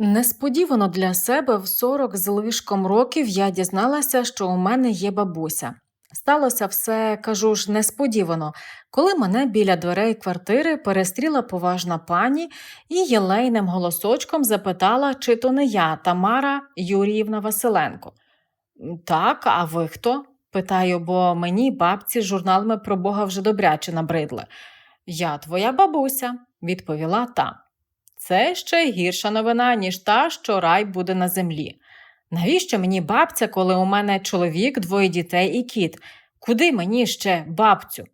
Несподівано для себе в 40 з лишком років я дізналася, що у мене є бабуся. Сталося все, кажу ж, несподівано, коли мене біля дверей квартири перестріла поважна пані і єлейним голосочком запитала, чи то не я, Тамара Юріївна Василенко. Так, а ви хто? питаю, бо мені бабці з журналами про Бога вже добряче набридли. Я твоя бабуся, відповіла та. Це ще гірша новина, ніж та, що рай буде на землі. Навіщо мені бабця, коли у мене чоловік, двоє дітей і кіт? Куди мені ще бабцю?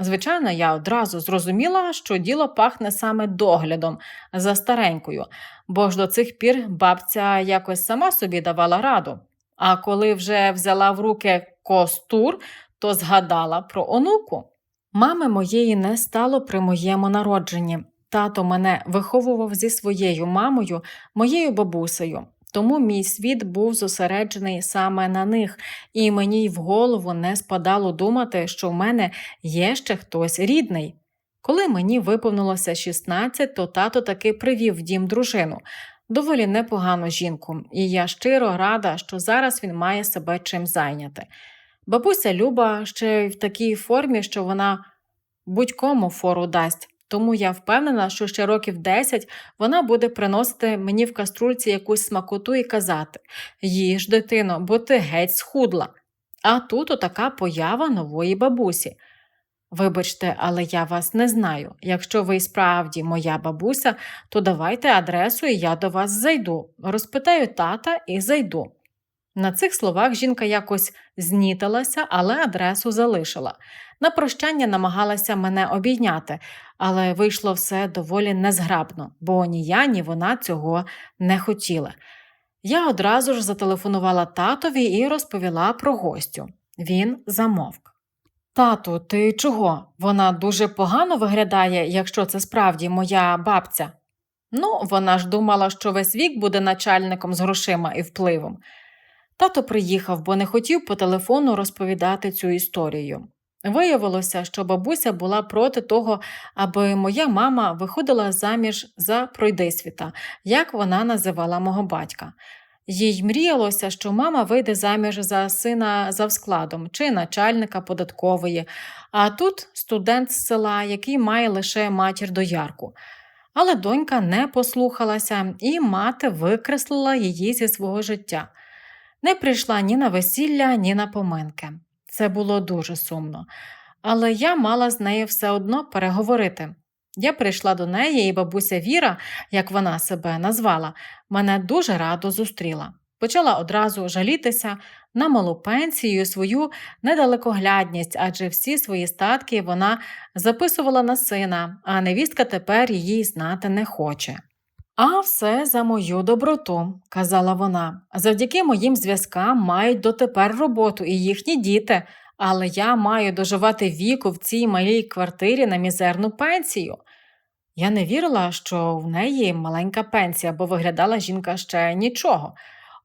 Звичайно, я одразу зрозуміла, що діло пахне саме доглядом за старенькою, бо ж до цих пір бабця якось сама собі давала раду. А коли вже взяла в руки костур, то згадала про онуку. Мами моєї не стало при моєму народженні. Тато мене виховував зі своєю мамою, моєю бабусею. Тому мій світ був зосереджений саме на них, і мені й в голову не спадало думати, що в мене є ще хтось рідний. Коли мені виповнилося 16, то тато таки привів в дім дружину, доволі непогану жінку, і я щиро рада, що зараз він має себе чим зайняти. Бабуся Люба ще в такій формі, що вона будь-кому фору дасть. Тому я впевнена, що ще років 10 вона буде приносити мені в каструльці якусь смакоту і казати їж, дитино, бо ти геть схудла. А тут отака поява нової бабусі. Вибачте, але я вас не знаю. Якщо ви справді моя бабуся, то давайте адресу, і я до вас зайду. Розпитаю тата і зайду. На цих словах жінка якось знітилася, але адресу залишила. На прощання намагалася мене обійняти, але вийшло все доволі незграбно, бо ні я, ні вона цього не хотіли. Я одразу ж зателефонувала татові і розповіла про гостю. Він замовк. Тату, ти чого? Вона дуже погано виглядає, якщо це справді моя бабця. Ну, вона ж думала, що весь вік буде начальником з грошима і впливом. Тато приїхав, бо не хотів по телефону розповідати цю історію. Виявилося, що бабуся була проти того, аби моя мама виходила заміж за пройдисвіта, як вона називала мого батька. Їй мріялося, що мама вийде заміж за сина за складом чи начальника податкової, а тут студент з села, який має лише матір доярку. Але донька не послухалася, і мати викреслила її зі свого життя. Не прийшла ні на весілля, ні на поминки. Це було дуже сумно. Але я мала з нею все одно переговорити. Я прийшла до неї, і бабуся Віра, як вона себе назвала, мене дуже радо зустріла. Почала одразу жалітися на малу пенсію свою недалекоглядність, адже всі свої статки вона записувала на сина, а невістка тепер її знати не хоче. А все за мою доброту, казала вона. Завдяки моїм зв'язкам мають дотепер роботу і їхні діти, але я маю доживати віку в цій малій квартирі на мізерну пенсію. Я не вірила, що в неї маленька пенсія, бо виглядала жінка ще нічого.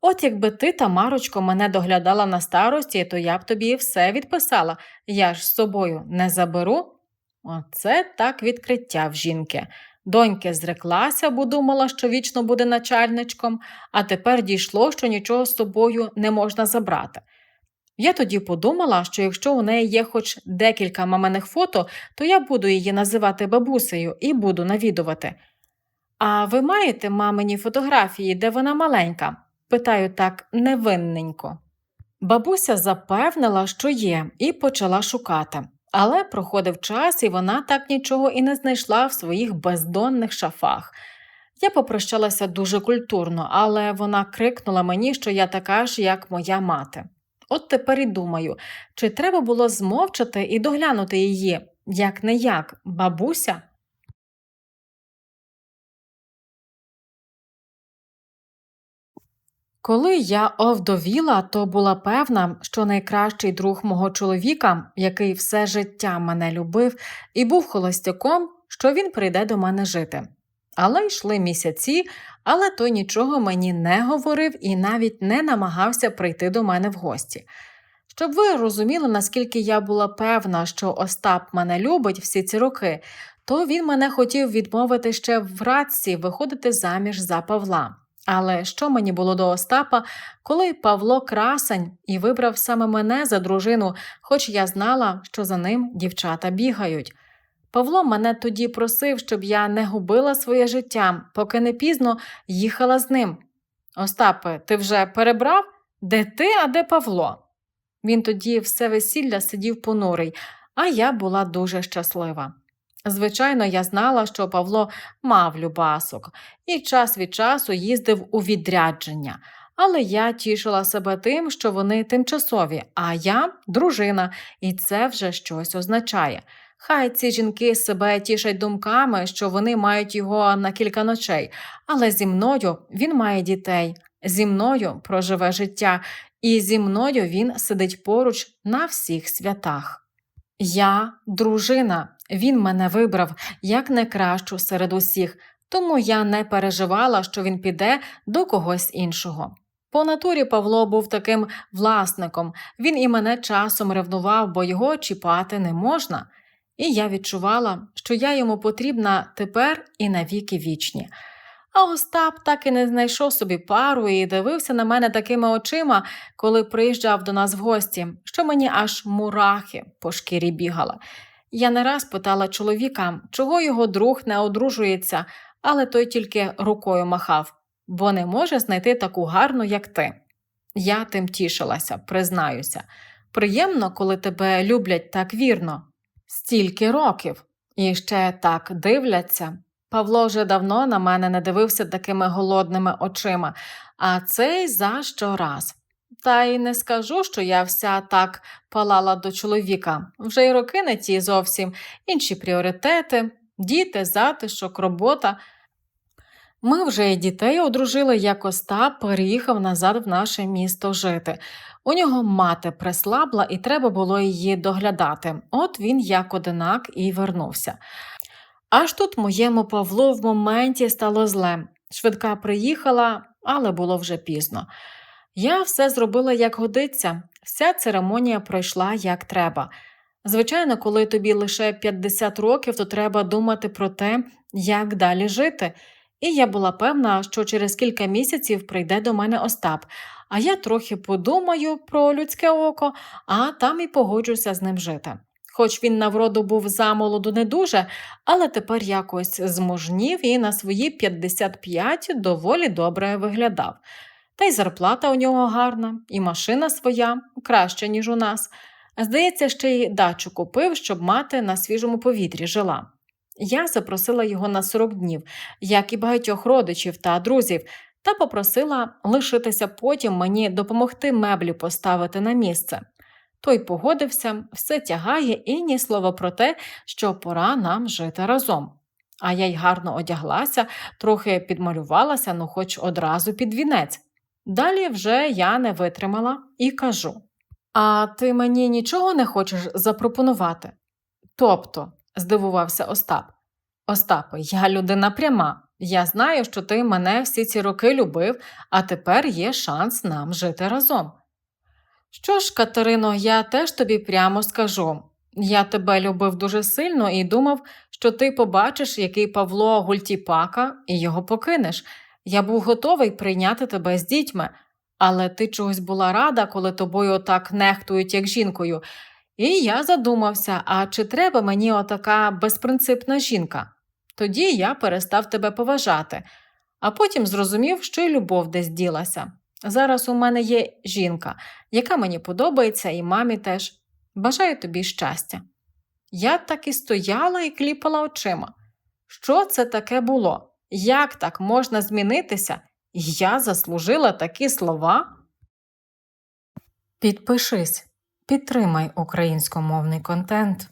От якби ти, Тамарочко, мене доглядала на старості, то я б тобі все відписала. Я ж з собою не заберу. Оце так відкриття в жінки. Доньки зреклася, бо думала, що вічно буде начальничком, а тепер дійшло, що нічого з собою не можна забрати. Я тоді подумала, що якщо у неї є хоч декілька маминих фото, то я буду її називати бабусею і буду навідувати. А ви маєте мамині фотографії, де вона маленька? питаю так невинненько. Бабуся запевнила, що є, і почала шукати. Але проходив час, і вона так нічого і не знайшла в своїх бездонних шафах. Я попрощалася дуже культурно, але вона крикнула мені, що я така ж, як моя мати. От тепер і думаю, чи треба було змовчати і доглянути її, як не як, бабуся? Коли я овдовіла, то була певна, що найкращий друг мого чоловіка, який все життя мене любив і був холостяком, що він прийде до мене жити. Але йшли місяці, але той нічого мені не говорив і навіть не намагався прийти до мене в гості. Щоб ви розуміли, наскільки я була певна, що Остап мене любить всі ці роки, то він мене хотів відмовити ще в радці виходити заміж за Павла. Але що мені було до Остапа, коли Павло красень і вибрав саме мене за дружину, хоч я знала, що за ним дівчата бігають. Павло мене тоді просив, щоб я не губила своє життя, поки не пізно їхала з ним. Остапе, ти вже перебрав? Де ти, а де Павло? Він тоді все весілля сидів понурий, а я була дуже щаслива. Звичайно, я знала, що Павло мав любасок і час від часу їздив у відрядження, але я тішила себе тим, що вони тимчасові, а я дружина, і це вже щось означає. Хай ці жінки себе тішать думками, що вони мають його на кілька ночей, але зі мною він має дітей, зі мною проживе життя, і зі мною він сидить поруч на всіх святах. Я дружина, він мене вибрав як найкращу серед усіх, тому я не переживала, що він піде до когось іншого. По натурі Павло був таким власником, він і мене часом ревнував, бо його чіпати не можна. І я відчувала, що я йому потрібна тепер і навіки вічні. А Остап так і не знайшов собі пару і дивився на мене такими очима, коли приїжджав до нас в гості, що мені аж мурахи по шкірі бігала. Я не раз питала чоловіка, чого його друг не одружується, але той тільки рукою махав, бо не може знайти таку гарну, як ти. Я тим тішилася, признаюся. Приємно, коли тебе люблять так вірно. Стільки років і ще так дивляться. Павло вже давно на мене не дивився такими голодними очима, а цей за щораз. Та й не скажу, що я вся так палала до чоловіка. Вже й роки не ті зовсім, інші пріоритети, діти, затишок, робота. Ми вже й дітей одружили, як Остап переїхав назад в наше місто жити. У нього мати прислабла, і треба було її доглядати. От він, як одинак, і вернувся. Аж тут моєму Павлу в моменті стало зле. Швидка приїхала, але було вже пізно. Я все зробила як годиться, вся церемонія пройшла як треба. Звичайно, коли тобі лише 50 років, то треба думати про те, як далі жити. І я була певна, що через кілька місяців прийде до мене Остап, а я трохи подумаю про людське око, а там і погоджуся з ним жити. Хоч він на вроду був замолоду не дуже, але тепер якось зможнів і на свої 55 доволі добре виглядав. Та й зарплата у нього гарна, і машина своя, краща, ніж у нас. Здається, ще й дачу купив, щоб мати на свіжому повітрі жила. Я запросила його на 40 днів, як і багатьох родичів та друзів, та попросила лишитися потім мені допомогти меблі поставити на місце. Той погодився, все тягає і ні слова про те, що пора нам жити разом. А я й гарно одяглася, трохи підмалювалася, ну хоч одразу під вінець. Далі вже я не витримала і кажу: А ти мені нічого не хочеш запропонувати? Тобто, здивувався Остап. Остапе, я людина пряма. Я знаю, що ти мене всі ці роки любив, а тепер є шанс нам жити разом. Що ж, Катерино, я теж тобі прямо скажу. Я тебе любив дуже сильно і думав, що ти побачиш, який Павло гультіпака, і його покинеш. Я був готовий прийняти тебе з дітьми, але ти чогось була рада, коли тобою отак нехтують, як жінкою. І я задумався, а чи треба мені отака безпринципна жінка? Тоді я перестав тебе поважати, а потім зрозумів, що й любов десь ділася. Зараз у мене є жінка, яка мені подобається, і мамі теж. Бажаю тобі щастя. Я так і стояла і кліпала очима. Що це таке було? Як так можна змінитися? Я заслужила такі слова? Підпишись, підтримай українськомовний контент.